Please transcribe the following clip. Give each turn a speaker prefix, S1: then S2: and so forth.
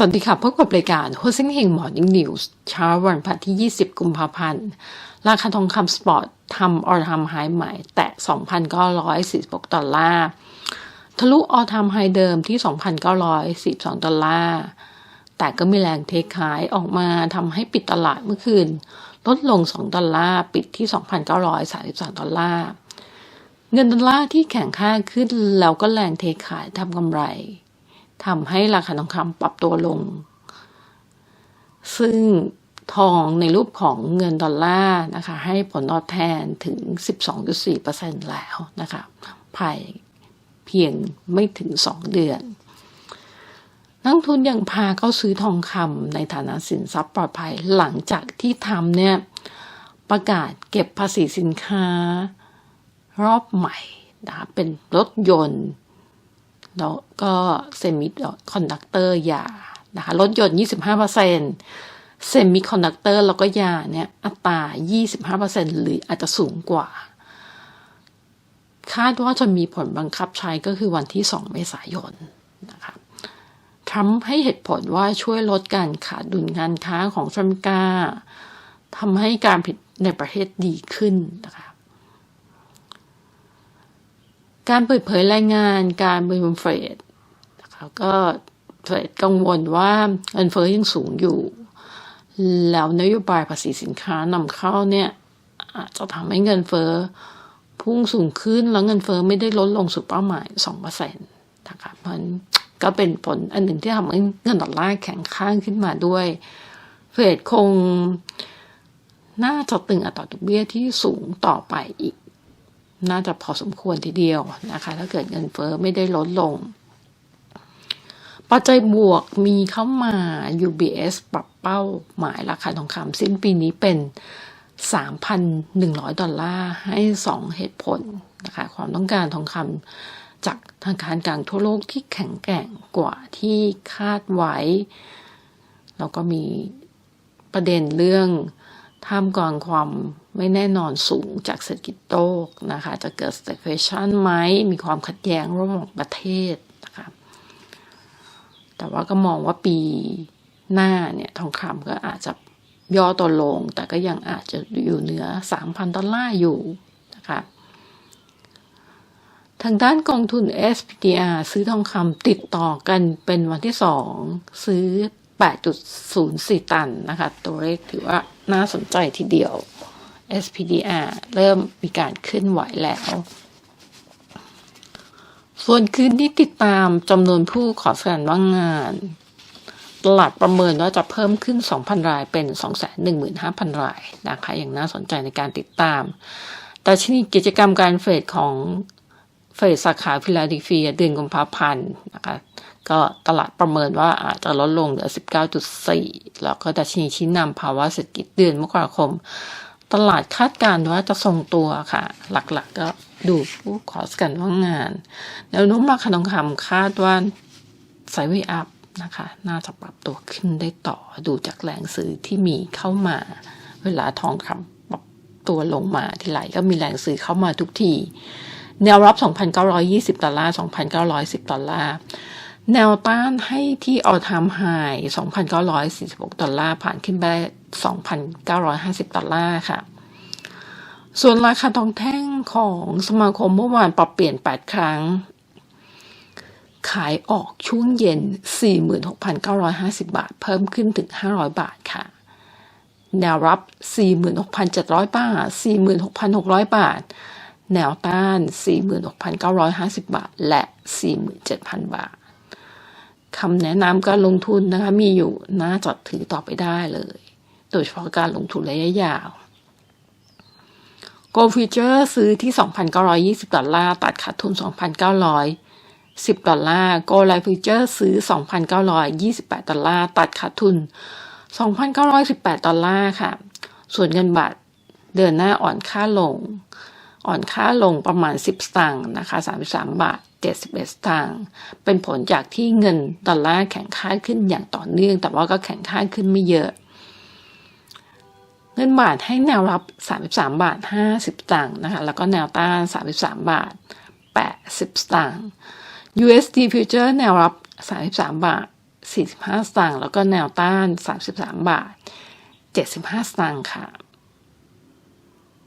S1: สวัสดีค่ะพบกับรายการ h o s i n g h e n Morning News เช้าวันพฤหัสที่ 20 กุมภาพันธ์ ราคาทองคำสปอร์ตทำออทำไฮใหม่แตะ 2,946 ดอลลาร์ ทะลุออทำไฮเดิมที่ 2,942 ดอลลาร์ แต่ก็มีแรงเทขายออกมาทำให้ปิดตลาดเมื่อคืน ลดลง 2 ดอลลาร์ ปิดที่ 2,933 ดอลลาร์ เงินดอลลาร์ที่แข็งค่าขึ้นแล้วก็แรงเทขายทำกำไร ทำให้ราคาทองคำปรับตัวลง ซึ่งทองในรูปของเงินดอลลาร์นะคะ ให้ผลตอบแทนถึง 12.4%แล้วนะคะภายเพียงไม่ถึง 2 เดือน นักทุนยังพาเข้าซื้อทองคำในฐานะสินทรัพย์ปลอดภัยหลังจากที่ทำเนี่ยประกาศเก็บภาษีสินค้ารอบใหม่นะคะเป็นรถยนต์ แล้วก็เซมิคอนดักเตอร์ยานะคะรถยนต์ 25%เซมิคอนดักเตอร์แล้วก็ยาเนี่ยอัตรา 25%หรืออาจจะสูงกว่า คาดว่าจะมีผลบังคับใช้ก็คือวันที่ 2 เมษายนนะคะทรัมป์ให้เหตุผลว่าช่วยลดการขาดดุลการค้าของสหรัฐอเมริกาทำให้การผิดในประเทศดีขึ้นนะคะ การเปิดเผยรายงานการประชุมเฟดนะคะก็เฟดกังวลว่าเงินเฟ้อยังสูงอยู่ แล้วนโยบายภาษีสินค้านำเข้าเนี่ยอาจจะทำให้เงินเฟ้อพุ่งสูงขึ้นแล้วเงินเฟ้อไม่ได้ลดลงสู่เป้าหมาย2%นะคะเพราะนั้นก็เป็นผลอันหนึ่งที่ทำให้เงินดอลลาร์แข็งข้างขึ้นมาด้วย เฟดคงน่าจะตึงอัตราดอกเบี้ยที่สูงต่อไปอีก น่าจะพอสมควรทีเดียวนะคะ ถ้าเกิดเงินเฟอ้อไม่ได้ลดลง ปัจจัยบวกมีเข้ามา UBS ปรับเป้าหมายราคาทองคำสิ้นปีนี้เป็น 3,100 ดอลลาร์ให้ 2 เหตุผลนะคะ ความต้องการทองคำจากทางการกลางทั่วโลกที่แข็งแกร่งกว่าที่คาดไว้ แล้วก็มีประเด็นเรื่องท่ามกลางความ ไม่แน่นอนสูงจากเศรษฐกิจโลกนะคะ จะเกิด stagflation ไหมมีความขัดแย้งระหว่างประเทศนะคะแต่ว่าก็มองว่าปีหน้าเนี่ยทองคำก็อาจจะย่อตัวลง แต่ก็ยังอาจจะอยู่เหนือ 3,000 ดอลลาร์อยู่นะคะทางด้านกองทุน SPDR ซื้อทองคำติดต่อกันเป็นวันที่สองซื้อ 8.04 ตันนะคะ ตัวเลขถือว่าน่าสนใจทีเดียว SPDR เริ่มมีการเคลื่อนไหวแล้ว ส่วนคืนที่ติดตามจำนวนผู้ขอแสดงว่างงาน ตลาดประเมินว่าจะเพิ่มขึ้น 2,000 รายเป็น 215,000 รายนะคะอย่างน่าสนใจในการติดตาม แต่ชนิดกิจกรรมการเฟดของเฟดสาขาฟิลาเดลเฟียเดือนกุมภาพันธ์นะคะก็ตลาดประเมินว่าอาจจะลดลงเหลือ 19.4 แล้วก็ดัชนีชี้นำภาวะเศรษฐกิจเดือนมกราคม ตลาดคาดการณ์ว่าจะทรงตัวค่ะ หลักๆก็ดูผู้ขอสกันว่างงาน แนวโน้มราคาทองคำคาดว่าไซด์เวย์อัพนะคะ น่าจะปรับตัวขึ้นได้ต่อดูจากแรงซื้อที่มีเข้ามา เวลาทองคำปรับตัวลงมาทีไรก็มีแรงซื้อเข้ามาทุกที แนวรับ 2,920 ดอลลาร์ 2,910 ดอลลาร์ แนวต้านให้ที่ออทามไฮ2,946 ดอลลาร์ ผ่านขึ้นไป 2,950 ดอลลาร์ ค่ะ ส่วนราคาทองแท่งของสมาคมเมื่อวานปรับเปลี่ยน 8 ครั้ง ขายออกช่วงเย็น 46,950 บาท เพิ่มขึ้นถึง 500 บาทค่ะ แนวรับ 46,700 บาท 46,600 บาท แนวต้าน 46,950 บาท และ 47,000 บาท คำแนะนำการลงทุนนะคะ มีอยู่น่าจดถือต่อไปได้เลย โดยเฉพาะการลงทุนระยะยาว Go Future ซื้อที่ 2,920 ดอลลาร์ ตัดขาดทุน 2,910 ดอลลาร์ Go Life Future ซื้อ 2,928 ดอลลาร์ ตัดขาดทุน 2,918 ดอลลาร์ค่ะ ส่วนเงินบาทเดือนหน้าอ่อนค่าลง อ่อนค่าลงประมาณ 10 สตางค์นะคะ 33 บาท 71 สตางค์เป็นผลจากที่เงินดอลลาร์แข็งค่าขึ้นอย่างต่อเนื่อง แต่ว่าก็แข็งค่าขึ้นไม่เยอะ เงินบาทให้แนวรับ 33 บาท 50 สตางค์นะคะ แล้วก็แนวต้าน 33 บาท 80 สตางค์ USD Future แนวรับ 33 บาท 45 สตางค์ แล้วก็แนวต้าน 33 บาท 75 สตางค์ค่ะ